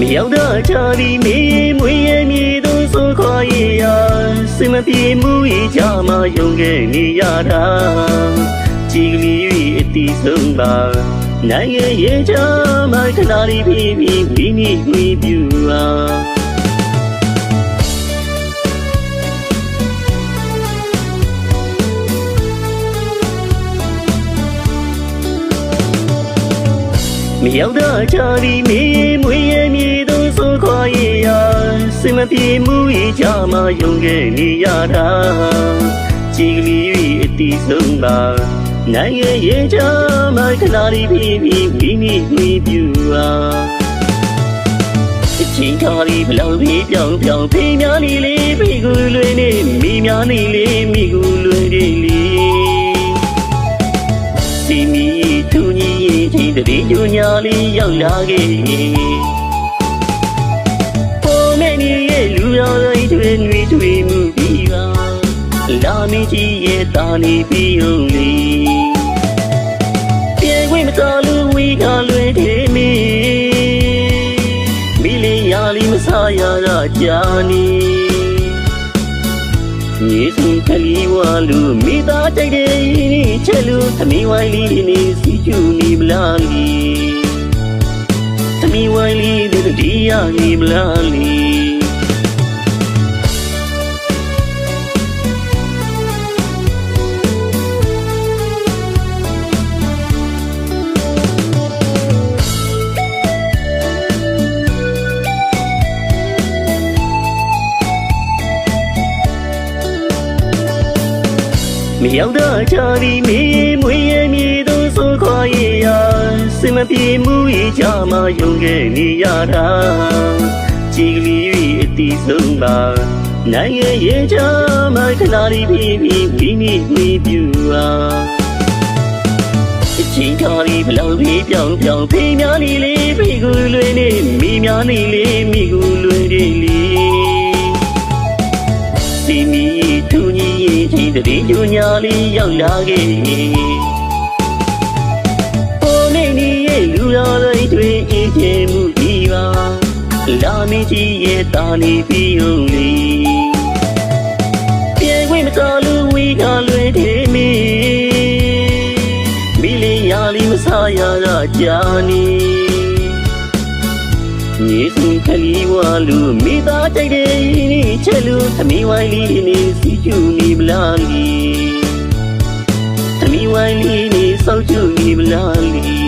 မရောက်တော့ချပြီးမေးမွေးရမည်သူဆိုခေါ်ရရာစင်မပြေမှုဤကြမှာယုံခဲ့နေရတာကြည်ကလေး၍အတီးဆုံးပါနိုင်ငံရဲ့ကြမှာခဏလေးပြီးပြီးဝီနီဝီပြူပါမရောက်တော့ချပြီးမေးမွေးရမည်သူဆို ခေါ်ရရာစင်မပြေမှုဤကြမှာယုံခဲ့နေရတာကြည်ကလေး၍အတီးဆုံးပါနိုင်ငံရဲ့ကြမှာခဏလေးပြီးပြီးဝီနီဝီပြူပါအချင်းတော်လေးဘလောက်ပြီးပြောင်းပြောင်းဖေးများနေလေဖေးကူလွင်နေမိများနေလေမိကူလွင်နေလေစီမီသူကြီးရင်ချင်းတည်းညညာလေးရောက်လာခဲ့ လာမင်းကြီးရဲ့တာနေပြီးုံလေးပြေခွင့်မတော်လူဝီကလွယ်သေးမီမိလေးရာလီမဆာရတာကြာနေယေစုခလီဝါလူမိသားတိုက်တဲ့ဤချက်လူသမီးဝိုင်းလေးနေစီကျူနေမလားလီသမီးဝိုင်းလေးဒီဒီရနေမလားလီ မရောက်တော့ချပြီးမေးမွေးရမည်သူဆိုခေါ်ရရာစင်မပြေမှုဤကြမှာယုံခဲ့နေရတာကြည်ကလေး၍အတီးဆုံးပါနိုင်ငံရဲ့ကြမှာခဏလေးပြီးပြီးဝီနီဝီပြူပါအချင်းတော်လေးဘလောက်ပြီးပြောင်းပြောင်းဖေးများနေလေဖေးကူလွင်နေမိများနေလေမိကူ ရင်ချင်းတည်းညညာလေးရောက်လာခဲ့ပေါ်နေနေရဲ့လူရော်တိုင်းတွင်အေးချမ်းမှုဒီပါလာမင်းကြီးရဲ့တာနေပြီးုံလေးပြေခွင့်မတော်လူဝီကလွယ်သေးမီမိလေးရာလီမဆာရတာကြာနေ ယေစုခလီဝါလူမိသားတိုက်တဲ့ဤချက်လူသမီးဝိုင်းလေးနေစီကျူနေမလားလီသမီးဝိုင်းလေးနေစောက်ကျူနေမလား